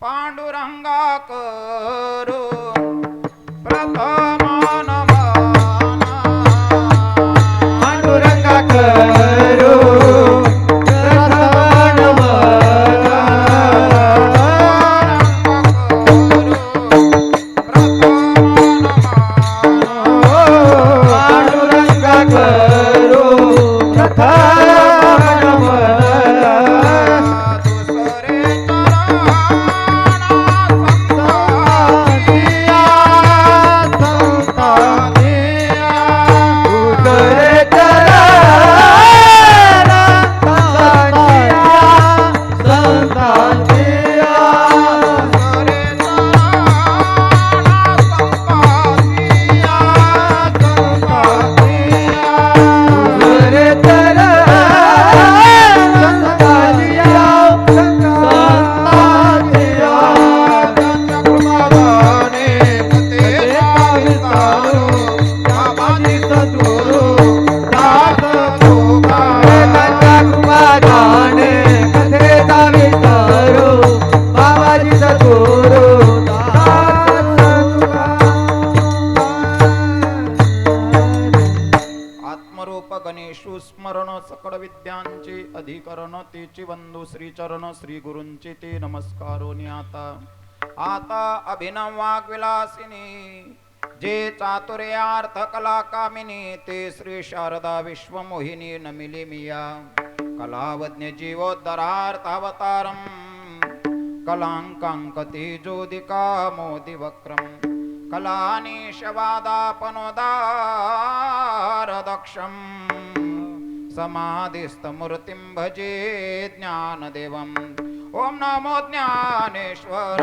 पांडुरंगा करू। चरण श्री गुरुंचे ते नमस्कारोनी आता आता अभिनव वाग्विलासिनी जे चातुर्यार्थ कला कामिनी ते श्री शारदा विश्वमोहिनी नमिली मिया. कलावज्ञ जीवोद्धरार्थ अवतारम कलांकांकते ज्योतिका मोदी वक्रम मूर्तिं भजे ज्ञानदेवम्। ॐ नमो ज्ञानेश्वर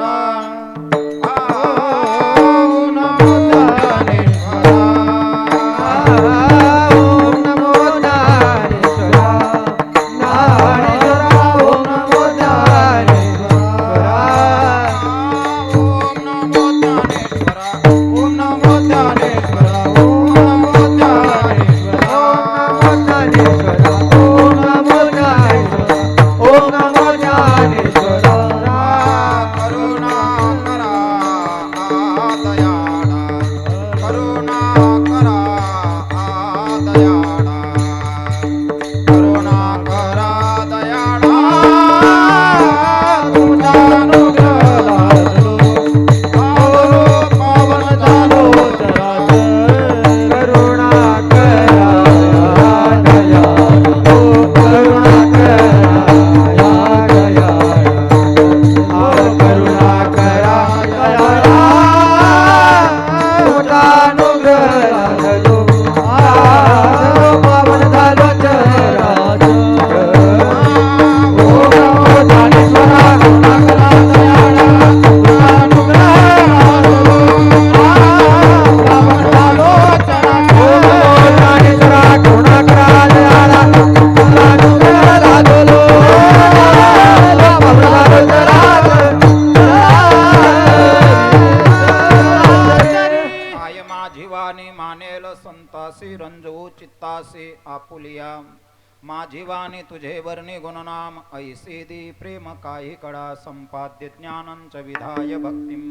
तुझे वर्णी गुणनाम ऐसे प्रेम काही कडा संपाद्य ज्ञानंच विधाय भक्तिम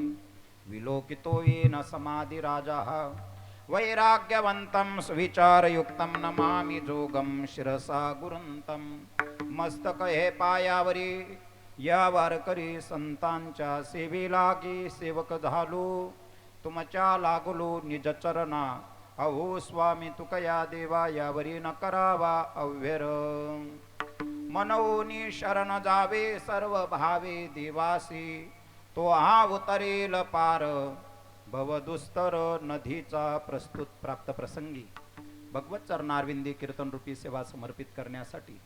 विलोकितो येन समाधी राजा। वैराग्यवंतं सुविचारयुक्तं नमामि जोगं शिरसा गुरुन्तं। मस्तक हे पायावरी या वारकरी संतांच्या सेवी लागी सेवक झालो। तुमच्या लागलो निज चरणा अहो स्वामी तुकया देवा यावरी न करावा अव्यर। मनोनी शरण जावे सर्व भावे देवासी. तो हा उतरेल पार. भवदुस्तर नदीचा प्रस्तुत प्राप्त प्रसंगी. भगवत चरणारविंदी कीर्तन रूपी सेवा समर्पित करण्यासाठी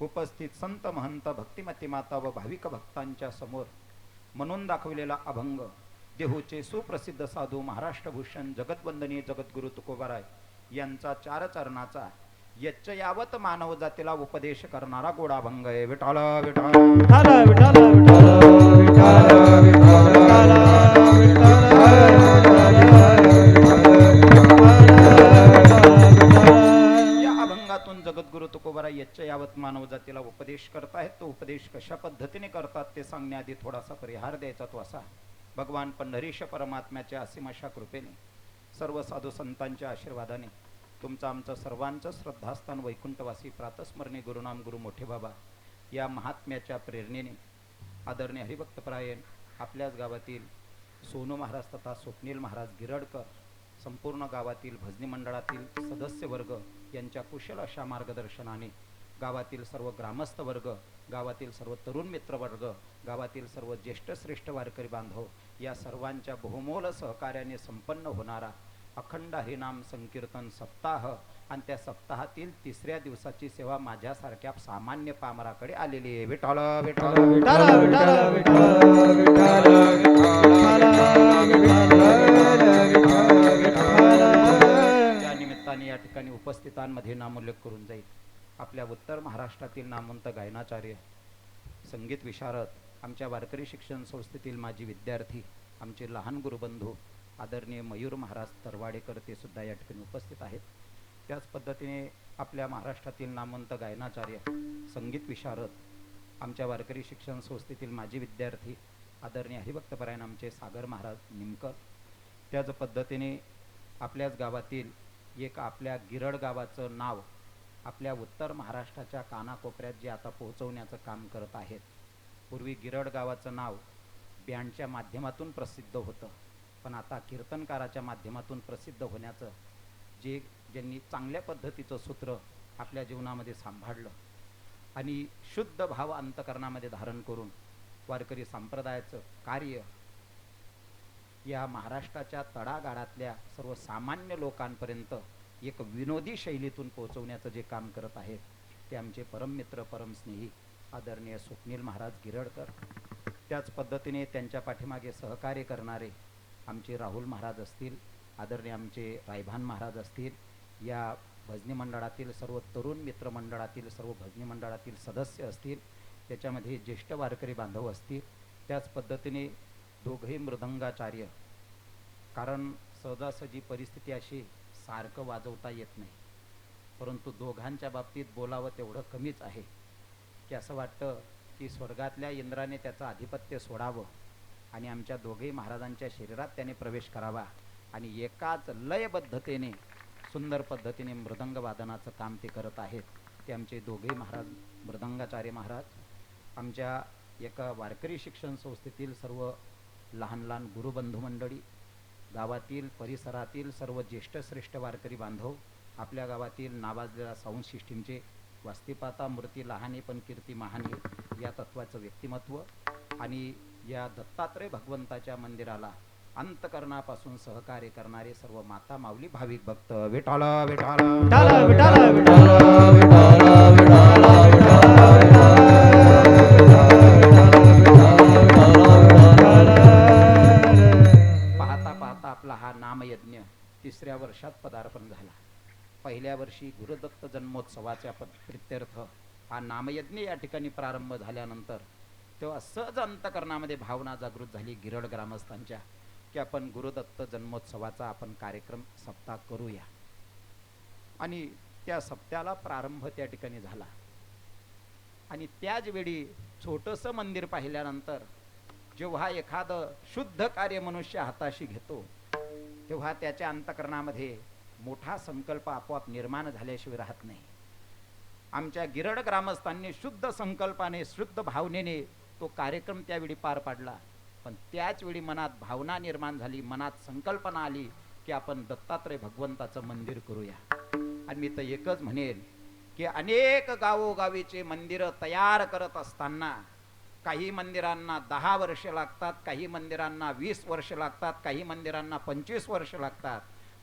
उपस्थित संत महंत भक्तिमती माता व भाविक भक्तांच्या समोर म्हणून दाखविलेला अभंग देहूचे सुप्रसिद्ध साधू महाराष्ट्रभूषण जगतवंदनीय जगद्गुरु तुकोबाराय यांचा चार चरणाचा यच्च यावत मानव जातीला उपदेश करणारा गोडा अभंग आहे. विठाल विठाल विठ्ठल विठ्ठल विठ्ठल विठ्ठल या अभंगातून जगद्गुरु तुकोबाराय यच्च यावत मानव जातीला उपदेश करतायत तो उपदेश कशा पद्धतीने करतात ते सांगण्याआधी थोडासा परिहार द्यायचा तो असा. भगवान पंढरीश परमात्म्याच्या असीम अशा कृपेने सर्व साधू संतांच्या आशीर्वादाने तुमचं आमचं सर्वांचं श्रद्धास्थान वैकुंठवासी प्रातस्मरणी गुरुनाम गुरु मोठे बाबा या महात्म्याच्या प्रेरणेने आदरणीय हरिभक्तपरायण आपल्याच गावातील सोनू महाराज तथा स्वप्नील महाराज गिरडकर संपूर्ण गावातील भजनी मंडळातील सदस्यवर्ग यांच्या कुशल अशा मार्गदर्शनाने गावातील सर्व ग्रामस्थ वर्ग गावातील सर्व तरुण मित्रवर्ग गावातील सर्व ज्येष्ठ श्रेष्ठ वारकरी बांधव या सर्वांच्या बहुमोल सहकार्याने संपन्न होणारा अखंड हरिनाम संकीर्तन सप्ताह आणि त्या सप्ताहातील तिसऱ्या दिवसाची सेवा माझ्यासारख्या सामान्य पामराकडे आलेली आहे. विठाल विठाल विठाल विठाल विठाल विठाल त्या निमित्ताने या ठिकाणी उपस्थितांमध्ये नामोल्लेख करून जाईल. आपल्या उत्तर महाराष्ट्रातील नामवंत गायनाचार्य संगीत विशारद आमच्या वारकरी शिक्षण संस्थेतील माजी विद्यार्थी आमचे लहान गुरुबंधू आदरणीय मयूर महाराज तरवाडेकर ते सुद्धा या ठिकाणी उपस्थित आहेत. त्याच पद्धतीने आपल्या महाराष्ट्रातील नामवंत गायनाचार्य संगीत विशारद आमच्या वारकरी शिक्षण संस्थेतील माजी विद्यार्थी आदरणीय हरिभक्तपरायण आमचे सागर महाराज निमकर त्याच पद्धतीने आपल्याच गावातील एक आपल्या गिरड गावाचं नाव आपल्या उत्तर महाराष्ट्राच्या कानाकोपऱ्यात जे आता पोहोचवण्याचं काम करत आहेत. पूर्वी गिरड गावाचं नाव बँडच्या माध्यमातून प्रसिद्ध होतं. पण आता कीर्तनकाराच्या माध्यमातून प्रसिद्ध होण्याचं जे ज्यांनी चांगल्या पद्धतीचं सूत्र आपल्या जीवनामध्ये सांभाळलं आणि शुद्ध भाव अंतकरणामध्ये धारण करून वारकरी संप्रदायाचं कार्य या महाराष्ट्राच्या तडागाळातल्या सर्वसामान्य लोकांपर्यंत एक विनोदी शैलीतून पोहोचवण्याचं जे काम करत आहेत ते आमचे परममित्र परमस्नेही आदरणीय स्वप्नील महाराज गिरडकर. त्याच पद्धतीने त्यांच्या पाठीमागे सहकार्य करणारे आमचे राहुल महाराज असतील आदरणीय आमचे रायभान महाराज असतील या भजनी मंडळातील सर्व तरुण मित्रमंडळातील सर्व भजनी मंडळातील सदस्य असतील त्याच्यामध्ये ज्येष्ठ वारकरी बांधव असतील त्याच पद्धतीने दोघेही मृदंगाचार्य. कारण सहजासहजी परिस्थिती अशी सारखं वाजवता येत नाही. परंतु दोघांच्या बाबतीत बोलावं तेवढं कमीच आहे. की असं वाटतं की स्वर्गातल्या इंद्राने त्याचं आधिपत्य सोडावं. आणि आमच्या दोघेही महाराजांच्या शरीरात त्याने प्रवेश करावा. आणि एकाच लयबद्धतेने सुंदर पद्धतीने मृदंग वादनाचं काम ते करत आहेत. ते आमचे दोघेही महाराज मृदंगाचार्य महाराज आमच्या एका वारकरी शिक्षण संस्थेतील सर्व लहान लहान गुरुबंधू मंडळी गावातील परिसरातील सर्व ज्येष्ठ श्रेष्ठ वारकरी बांधव आपल्या गावातील नावाजलेल्या साऊंड सिस्टीमचे वास्तिपाता मूर्ती लहाने पण कीर्ती महाने या तत्वाचं व्यक्तिमत्व. आणि या दत्तात्रय भगवंताच्या मंदिराला अंतकरणापासून सहकार्य करणारे सर्व माता माऊली भाविक भक्त. विठाल पाहता पाहता आपला हा नामयज्ञ तिसऱ्या वर्षात पदार्पण झाला. पहिल्या वर्षी गुरुदत्त जन्मोत्सवाच्या प्रित्यर्थ हा नामयज्ञ या ठिकाणी प्रारंभ झाल्यानंतर तेव्हा सहज अंतकरणामध्ये भावना जागृत झाली गिरड ग्रामस्थांच्या की आपण गुरुदत्त जन्मोत्सवाचा आपण कार्यक्रम सप्ताह करूया. आणि त्या सप्त्याला प्रारंभ त्या ठिकाणी झाला. आणि त्याच वेळी छोटंसं मंदिर पाहिल्यानंतर जेव्हा एखादं शुद्ध कार्य मनुष्य हाताशी घेतो तेव्हा त्याच्या अंतकरणामध्ये मोठा संकल्प आपोआप निर्माण झाल्याशिवाय राहत नाही. आमच्या गिरड ग्रामस्थांनी शुद्ध संकल्पाने शुद्ध भावनेने तो कार्यक्रम त्यावेळी पार पाडला. पण त्याच वेळी मनात भावना निर्माण झाली मनात संकल्पना आली की आपण दत्तात्रय भगवंताचं मंदिर करूया. आणि मी तर एकच म्हणेल की अनेक गावोगावीचे मंदिरं तयार करत असताना काही मंदिरांना दहा वर्ष लागतात काही मंदिरांना वीस वर्ष लागतात काही मंदिरांना पंचवीस वर्ष लागतात.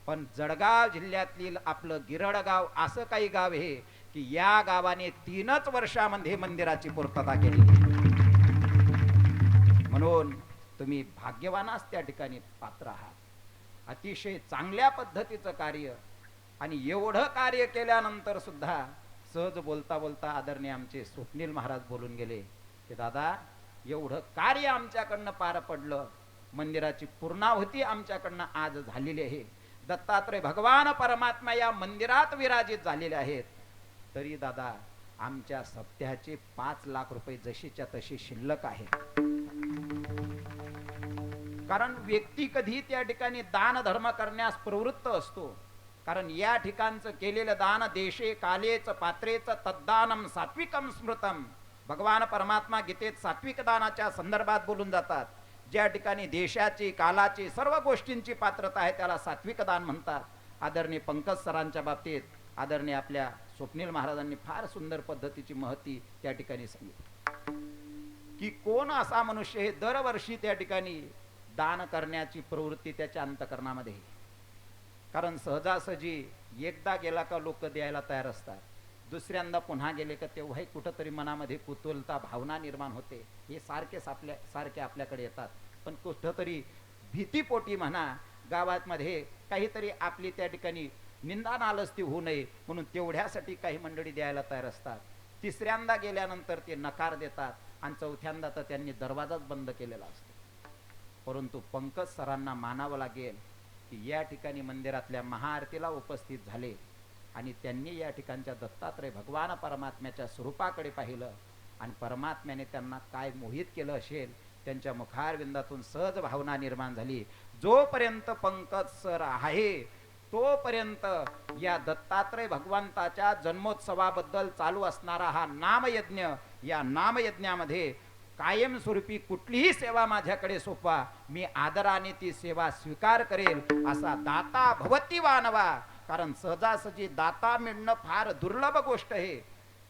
पण जळगाव जिल्ह्यातील आपलं गिरडगाव असं काही गाव आहे की या गावाने तीनच वर्षामध्ये मंदिराची पूर्तता केली म्हणून तुम्ही भाग्यवानाच त्या ठिकाणी पात्र आहात. अतिशय चांगल्या पद्धतीचं कार्य आणि एवढं कार्य केल्यानंतर सुद्धा सहज बोलता बोलता आदरणीय आमचे स्वप्नील महाराज बोलून गेले की दादा एवढं कार्य आमच्याकडनं पार पडलं. मंदिराची पूर्णाहुती आमच्याकडनं आज झालेली आहे. दत्तात्रय भगवान परमात्मा या मंदिरात विराजित झालेले आहेत. तरी दादा आमच्या सप्त्याचे पाच लाख रुपये जशीच्या तशी शिल्लक आहेत कारण व्यक्ती कधी त्या ठिकाणी दान धर्म करण्यास प्रवृत्त असतो. कारण या ठिकाणचं केलेलं दान देशे कालेच पात्रेच तद्दानम सात्विकम स्मृतम. भगवान परमात्मा गीतेत सात्विक दानाच्या संदर्भात बोलून जातात. ज्या ठिकाणी देशाची कालाची सर्व गोष्टींची पात्रता आहे त्याला सात्विक दान म्हणतात. आदरणीय पंकज सरांच्या बाबतीत आदरणीय आपल्या स्वप्नील महाराजांनी फार सुंदर पद्धतीची महती त्या ठिकाणी सांगितली. की कोण असा मनुष्य हे दरवर्षी त्या ठिकाणी दान करण्याची प्रवृत्ती त्याच्या अंतकरणामध्ये कारण सहजासहजी एकदा गेला का लोक द्यायला तयार असतात. दुसऱ्यांदा पुन्हा गेले का तेव्हाही कुठंतरी मनामध्ये कुतूलता भावना निर्माण होते. हे सारखेच आपल्या सारखे आपल्याकडे येतात. पण कुठंतरी भीतीपोटी म्हणा गावातमध्ये काहीतरी आपली त्या ठिकाणी निंदा नालस्ती होऊ नये म्हणून तेवढ्यासाठी काही मंडळी द्यायला तयार असतात. तिसऱ्यांदा गेल्यानंतर ते नकार देतात आणि चौथ्यांदा तर त्यांनी दरवाजाच बंद केलेला असतो. परंतु पंकज सरांना मानावं लागेल की या ठिकाणी मंदिरातल्या महाआरतीला उपस्थित झाले आणि त्यांनी या ठिकाणच्या दत्तात्रय भगवान परमात्म्याच्या स्वरूपाकडे पाहिलं आणि परमात्म्याने त्यांना काय मोहित केलं असेल त्यांच्या मुखारविंदातून सहज भावना निर्माण झाली. जोपर्यंत पंकज सर आहे तोपर्यंत या दत्तात्रय भगवंताच्या जन्मोत्सवाबद्दल चालू असणारा हा नामयज्ञ या नामयज्ञामध्ये कायमस्वरूपी कुठलीही सेवा माझ्याकडे सोपवा. मी आदराने ती सेवा स्वीकार करेल असा दाता भवती वानवा. कारण सहजासहजी दाता मिळणं फार दुर्लभ गोष्ट आहे.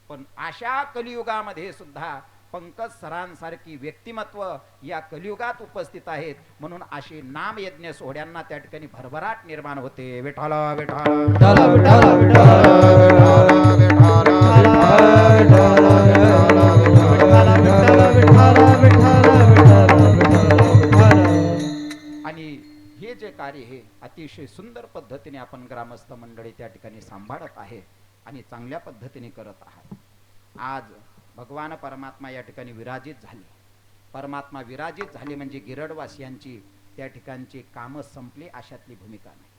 पण अशा कलियुगामध्ये सुद्धा पंकज सरांसारखी व्यक्तिमत्व या कलियुगात उपस्थित आहेत. म्हणून अशी नामयज्ञ सोहळ्यांना त्या ठिकाणी भरभराट निर्माण होते. विठाला विठाला कार्य हे अतिशय सुंदर पद्धतीने आपण ग्रामस्थ मंडळी त्या ठिकाणी सांभाळत आहे आणि चांगल्या पद्धतीने करत आहात आज भगवान परमात्मा या ठिकाणी विराजित झाले. परमात्मा विराजित झाले म्हणजे गिरडवासियांची त्या ठिकाणची कामं संपली अशातली भूमिका नाही.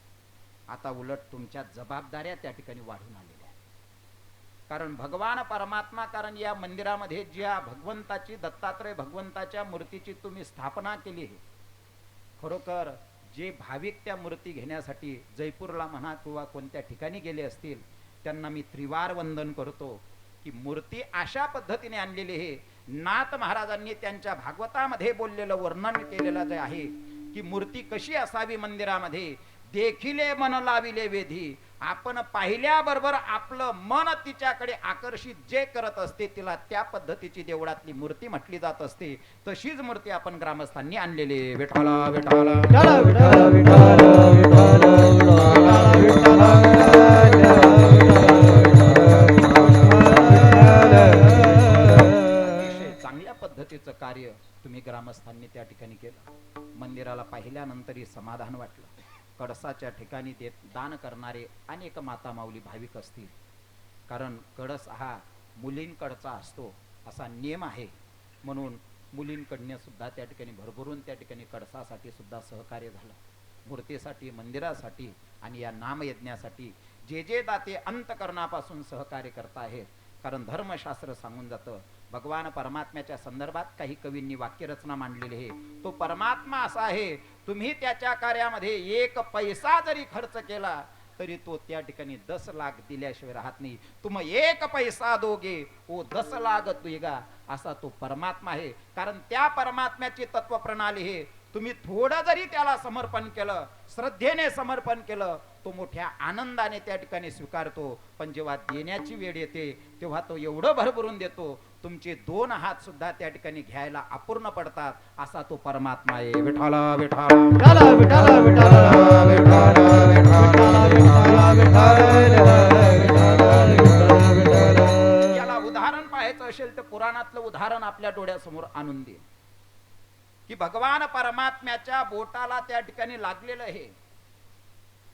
आता उलट तुमच्या जबाबदाऱ्या त्या ठिकाणी वाढून आलेल्या आहेत. कारण भगवान परमात्मा कारण या मंदिरामध्ये ज्या भगवंताची दत्तात्रय भगवंताच्या मूर्तीची तुम्ही स्थापना केली आहे खरोखर जे भाविक त्या मूर्ती घेण्यासाठी जयपूरला म्हणा किंवा कोणत्या ठिकाणी गेले असतील त्यांना मी त्रिवार वंदन करतो की मूर्ती अशा पद्धतीने आणलेली आहे. नाथ महाराजांनी त्यांच्या भागवतामध्ये बोललेलं वर्णन केलेलं जे आहे की मूर्ती कशी असावी मंदिरामध्ये देखिले मन लाविले वेधी आपण पाहिल्याबरोबर आपलं मन तिच्याकडे आकर्षित जे करत असते तिला त्या पद्धतीची देवळातली मूर्ती म्हटली जात असते. तशीच मूर्ती आपण ग्रामस्थांनी आणलेली. विठाला विठाला विठाला, विठाला, विठाला, विठाला, अतिशय चांगल्या पद्धतीचं कार्य तुम्ही ग्रामस्थांनी त्या ठिकाणी केलं. मंदिराला पाहिल्यानंतरही समाधान वाटलं. कळसाच्या ठिकाणी ते दान करणारे अनेक माता माऊली भाविक असतील. कारण कळस हा मुलींकडचा असतो असा नियम आहे. म्हणून मुलींकडनं सुद्धा त्या ठिकाणी भरभरून त्या ठिकाणी कळसासाठी सुद्धा सहकार्य झालं. मूर्तीसाठी मंदिरासाठी आणि या नामयज्ञासाठी जे जे दाते अंतकरणापासून सहकार्य करत आहेत कारण धर्मशास्त्र सांगून जातं भगवान परमात्म्याच्या संदर्भात काही कवींनी वाक्यरचना मांडलेली आहे. तो परमात्मा असा आहे तुम्ही त्याच्या कार्यामध्ये एक पैसा जरी खर्च केला तरी तो त्या ठिकाणी दस लाख दिल्याशिवाय राहत नाही. तुम एक पैसा दोगे ओ दस लाख तुयगा असा तो परमात्मा आहे. कारण त्या परमात्म्याची तत्व प्रणाली हे तुम्ही थोडं जरी त्याला समर्पण केलं श्रद्धेने समर्पण केलं तो मोठ्या आनंदाने त्या ठिकाणी स्वीकारतो पण जेव्हा देण्याची वेळ येते तेव्हा तो एवढं भरभरून देतो तुमचे दोन हात सुद्धा त्या ठिकाणी घ्यायला अपूर्ण पडतात असा तो परमात्मा आहे विठाला विठाला विठाला विठाला विठाला विठाला याला उदाहरण पाहायचं असेल तर पुराणातलं उदाहरण आपल्या डोळ्यासमोर आणून देईल की भगवान परमात्म्याच्या बोटाला त्या ठिकाणी लागलेलं आहे.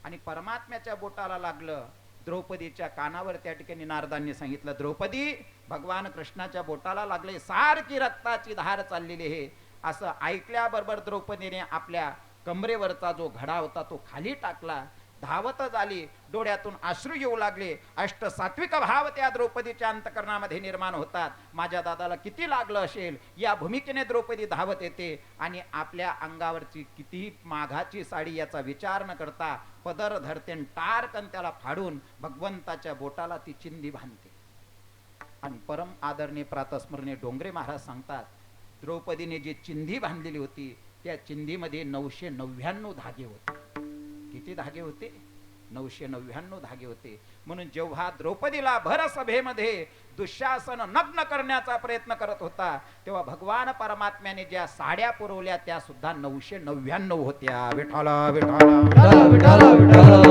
आणि परमात्म्याच्या बोटाला लागलं द्रौपदीच्या कानावर त्या ठिकाणी नारदांनी सांगितलं द्रौपदी भगवान कृष्णाच्या बोटाला लागले सारखी रक्ताची धार चाललेली आहे. असं ऐकल्याबरोबर द्रौपदीने आपल्या कमरेवरचा जो घडा होता तो खाली टाकला. धावतच आली. डोळ्यातून अश्रू येऊ लागले. अष्ट सात्विक भाव त्या द्रौपदीच्या अंतकरणामध्ये निर्माण होतात. माझ्या दादाला किती लागलं असेल? या भूमिकेने द्रौपदी धावत येते आणि आपल्या अंगावरची कितीही माघाची साडी याचा विचार न करता पदर धरते टारकन त्याला फाडून भगवंताच्या बोटाला ती चिंधी बांधते. आणि परम आदरणीय प्रातस्मरणीय डोंगरे महाराज सांगतात द्रौपदीने जी चिंधी बांधलेली होती त्या चिंधीमध्ये नऊशे नव्याण्णव धागे होते. किती धागे होते? नऊशे नव्याण्णव धागे होते. म्हणून जेव्हा द्रौपदीला भर सभेमध्ये दुःशासन नग्न करण्याचा प्रयत्न करत होता तेव्हा भगवान परमात्म्याने ज्या साड्या पुरवल्या त्या सुद्धा नऊशे नव्याण्णव होत्या. विठाला विठाला विठाला विठाला